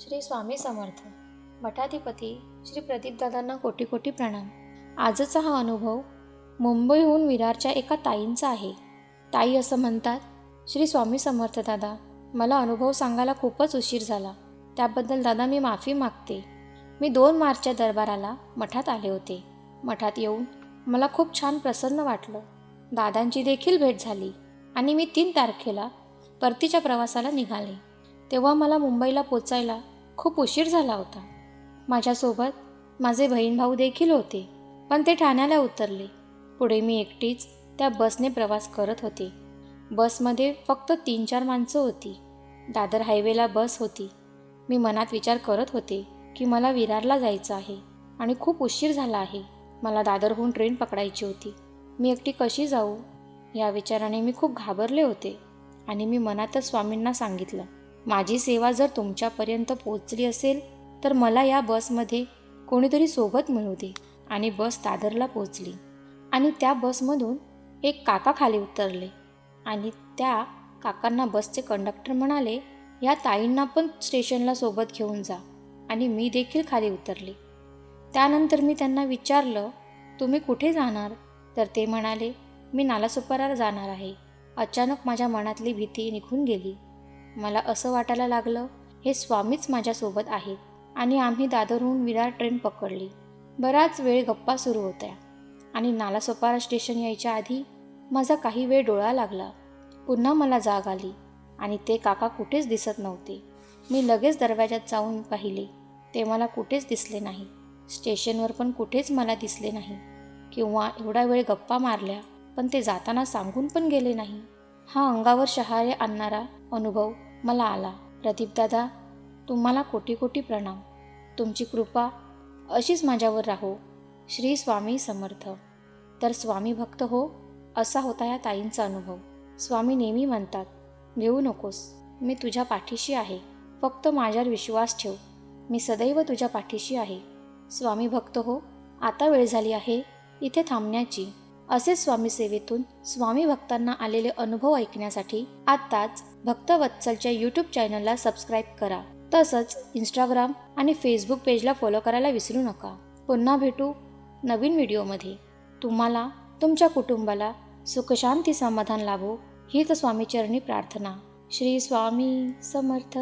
श्री स्वामी समर्थ. मठाधिपती श्री प्रदीपदादांना कोटी कोटी प्रणाम. आजचा हा अनुभव मुंबईहून विरारच्या एका ताईंचा आहे. ताई असं म्हणतात श्री स्वामी समर्थ दादा मला अनुभव सांगायला खूपच उशीर झाला. त्याबद्दल दादा मी माफी मागते. मी दोन मार्चच्या दरबाराला मठात आले होते. मठात येऊन मला खूप छान प्रसन्न वाटलं. दादांची देखील भेट झाली आणि मी तीन तारखेला परतीच्या प्रवासाला निघाले. तेव्हा मला मुंबईला पोचायला खूप उशीर झाला होता. माझ्यासोबत माझे बहीण भाऊ देखील होते पण ते ठाण्याला उतरले. पुढे मी एकटीच त्या बसने प्रवास करत होते. बसमध्ये फक्त तीन चार माणसं होती. दादर हायवेला बस होती. मी मनात विचार करत होते की मला विरारला जायचं आहे आणि खूप उशीर झाला आहे. मला दादरहून ट्रेन पकडायची होती. मी एकटी कशी जाऊ? या विचाराने मी खूप घाबरले होते आणि मी मनातच स्वामींना सांगितलं माझी सेवा जर तुमच्यापर्यंत पोचली असेल तर मला या बसमध्ये कोणीतरी सोबत मिळू दे आणि बस दादरला पोचली आणि त्या बसमधून एक काका खाली उतरले आणि त्या काकांना बसचे कंडक्टर म्हणाले या ताईंना पण स्टेशनला सोबत घेऊन जा. आणि मी देखील खाली उतरले. त्यानंतर मी त्यांना विचारलं तुम्ही कुठे जाणार? तर ते म्हणाले मी नालासोपाराला जाणार आहे. अचानक माझ्या मनातली भीती निघून गेली. मला असं वाटायला लागलं हे स्वामीच माझ्यासोबत आहेत. आणि आम्ही दादरहून विरार ट्रेन पकडली. बराच वेळ गप्पा सुरू होत्या. आणि नालासोपारा स्टेशन यायच्या आधी माझा काही वेळ डोळा लागला. पुन्हा मला जाग आली. आणि ते काका कुठेच दिसत नव्हते. मी लगेच दरवाजात जाऊन पाहिले. ते मला कुठेच दिसले नाही. स्टेशनवर पण कुठेच मला दिसले नाही. किंवा एवढा वेळ गप्पा मारल्या पण ते जाताना सांगून पण गेले नाही. हा अंगावर शहारे आणणारा अनुभव मला आला. प्रदीपदादा तुम्हाला कोटी कोटी प्रणाम. तुमची कृपा अशीच माझ्यावर राहो. श्री स्वामी समर्थ. तर स्वामी भक्त हो असा होता या ताईंचा अनुभव. स्वामी नेहमी म्हणतात घेऊ नकोस. मी तुझ्या पाठीशी आहे. फक्त माझ्यावर विश्वास ठेव. मी सदैव तुझ्या पाठीशी आहे. स्वामी भक्त हो आता वेळ झाली आहे. इथे थांबण्याची. असे स्वामी सेवेतून स्वामी भक्तांना आलेले अनुभव ऐकण्यासाठी आत्ताच भक्तवत्सलच्या यूट्यूब चॅनलला सबस्क्राईब करा. तसंच इंस्टाग्राम आणि फेसबुक पेजला फॉलो करायला विसरू नका. पुन्हा भेटू नवीन व्हिडिओमध्ये तुम्हाला तुमच्या कुटुंबाला सुखशांती समाधान लाभो हीच स्वामीचरणी प्रार्थना. श्री स्वामी समर्थ.